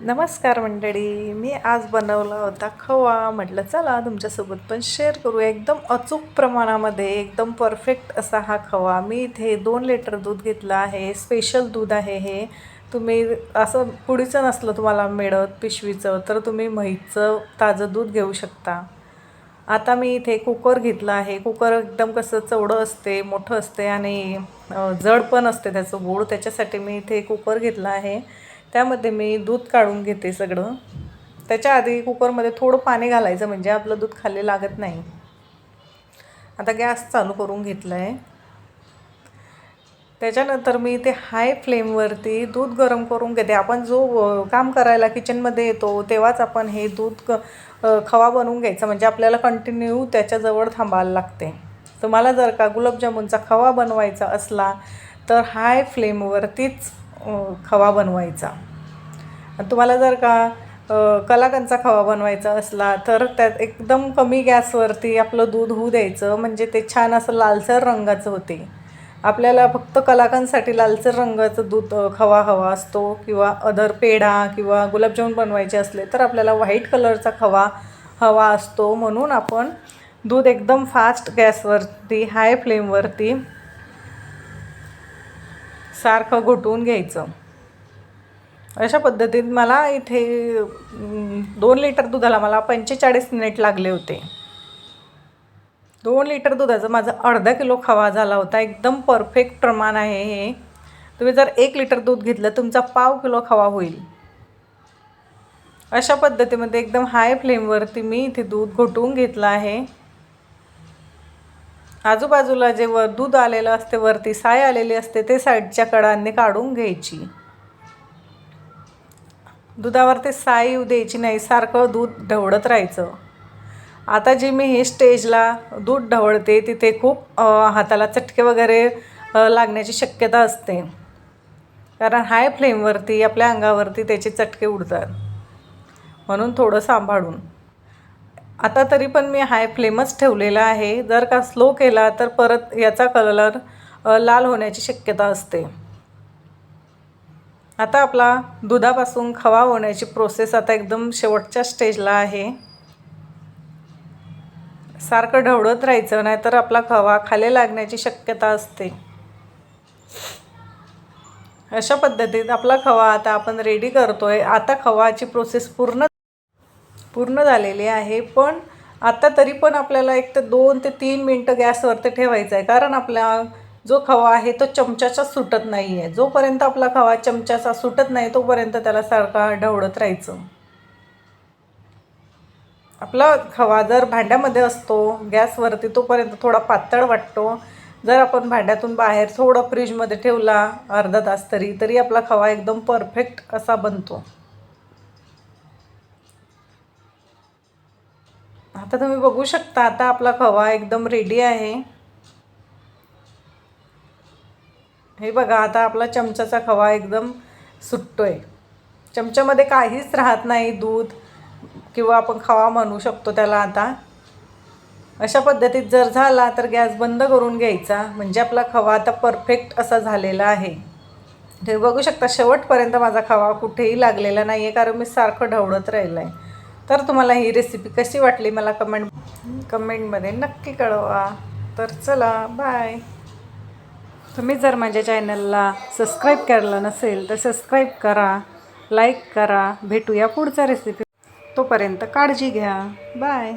नमस्कार मंडळी मी आज बनवला होता खवा. म्हटलं चला तुमच्यासोबत पण शेअर करू. एकदम अचूक प्रमाणामध्ये एकदम परफेक्ट असा हा खवा. मी इथे दोन लिटर दूध घेतलं आहे. स्पेशल दूध आहे हे. तुम्ही असं पुडीचं नसलं तुम्हाला मिळत पिशवीचं तर तुम्ही म्हैचं ताजं दूध घेऊ शकता. आता मी इथे कुकर घेतलं आहे. कुकर एकदम कसं चवडं असते मोठं असते आणि जड पण असते त्याचं गोड. त्याच्यासाठी मी इथे कुकर घेतला आहे. त्यामध्ये मी दूध काढून घेते सगळं. त्याच्या आधी कुकरमध्ये थोडं पाणी घालायचं म्हणजे आपलं दूध खाली लागत नाही. आता गॅस चालू करून घेतलं आहे त्याच्यानंतर मी ते हाय फ्लेमवरती दूध गरम करून घेते. आपण जो काम करायला किचनमध्ये येतो तेव्हाच आपण हे दूध क खवा बनवून घ्यायचा. म्हणजे आपल्याला कंटिन्यू त्याच्याजवळ थांबायला लागते. तुम्हाला जर का गुलाबजामुनचा खवा बनवायचा असला तर हाय फ्लेमवरतीच खवा बनवायचा. तुम्हाला जर का कलाकांचा खवा बनवायचा असला तर त्यात एकदम कमी गॅसवरती आपलं दूध होऊ द्यायचं म्हणजे ते छान असं लालसर रंगाचं होते. आपल्याला फक्त कलाकांसाठी लालसर रंगाचं दूध खवा हवा असतो किंवा अदर पेढा किंवा गुलाबजामुन बनवायचे असले तर आपल्याला व्हाईट कलरचा खवा हवा असतो. म्हणून आपण दूध एकदम फास्ट गॅसवरती हाय फ्लेमवरती सारखं घोटवून घ्यायचं. अशा पद्धतीत मला इथे दोन लिटर दुधाला मला पंचेचाळीस मिनिट लागले होते. दोन लिटर दुधाचं माझं अर्धा किलो खवा झाला होता. एकदम परफेक्ट प्रमाण आहे हे. तुम्ही जर एक लिटर दूध घेतलं तुमचा पाव किलो खवा होईल. अशा पद्धतीमध्ये एकदम हाय फ्लेमवरती मी इथे दूध घोटवून घेतलं आहे. आजूबाजूला जे वर दूध आलेलं असते वरती साय आलेली असते ते साईडच्या कडांनी काढून घ्यायची. दुधावरती साय येऊ द्यायची नाही सारखं दूध ढवळत राहायचं. आता जे मी हे स्टेजला दूध ढवळते तिथे खूप हाताला चटके वगैरे लागण्याची शक्यता असते. कारण हाय फ्लेमवरती आपल्या अंगावरती त्याचे चटके उडतात. म्हणून थोडं सांभाळून. आता तरी पण मी हाय फ्लेमच ठेवलेला आहे. जर का स्लो केला तर परत याचा कलर लाल होण्याची शक्यता असते. आता आपला दुधापासून खवा होण्याची प्रोसेस आता एकदम शेवटच्या स्टेजला आहे. सारखं ढवळत राहायचं नाहीतर आपला खवा खाली लागण्याची शक्यता असते. अशा पद्धतीत आपला खवा आता आपण रेडी करतोय. आता खवाची प्रोसेस पूर्ण पूर्ण झालेली आहे पण आता तरी पण आपल्याला एक तर दोन ते तीन मिनटं गॅसवरती ठेवायचं आहे. कारण आपला जो खवा आहे तो चमच्याचा सुटत नाही आहे जोपर्यंत आपला खवा चमच्याचा सुटत नाही तोपर्यंत त्याला सारखा ढवळत राहायचं. आपला खवा जर भांड्यामध्ये असतो गॅसवरती तोपर्यंत थोडा पातळ वाटतो. जर आपण भांड्यातून बाहेर थोडं फ्रीजमध्ये ठेवला अर्धा तास तरी तरी आपला खवा एकदम परफेक्ट असा बनतो. आता तुम्ही बघू शकता आता आपला खवा एकदम रेडी आहे. हे बघा आता आपला चमच्याचा खवा एकदम सुटतोय. चमच्यामध्ये काहीच राहत नाही दूध किंवा आपण खवा म्हणू शकतो त्याला आता. अशा पद्धतीत जर झाला तर गॅस बंद करून घ्यायचा म्हणजे आपला खवा आता परफेक्ट असा झालेला आहे. तुम्ही बघू शकता शेवटपर्यंत माझा खवा कुठेही लागलेला नाही आहे कारण मी सारखं ढवळत राहिलं आहे तर तुम्हाला ही रेसिपी कशी वाटली मला कमेंट कमेंटमध्ये नक्की कळवा. तर चला बाय तुम्ही जर माझ्या चॅनलला सबस्क्राईब केलं नसेल तर सबस्क्राईब करा लाईक करा भेटूया पुढचा रेसिपी तोपर्यंत काळजी घ्या. बाय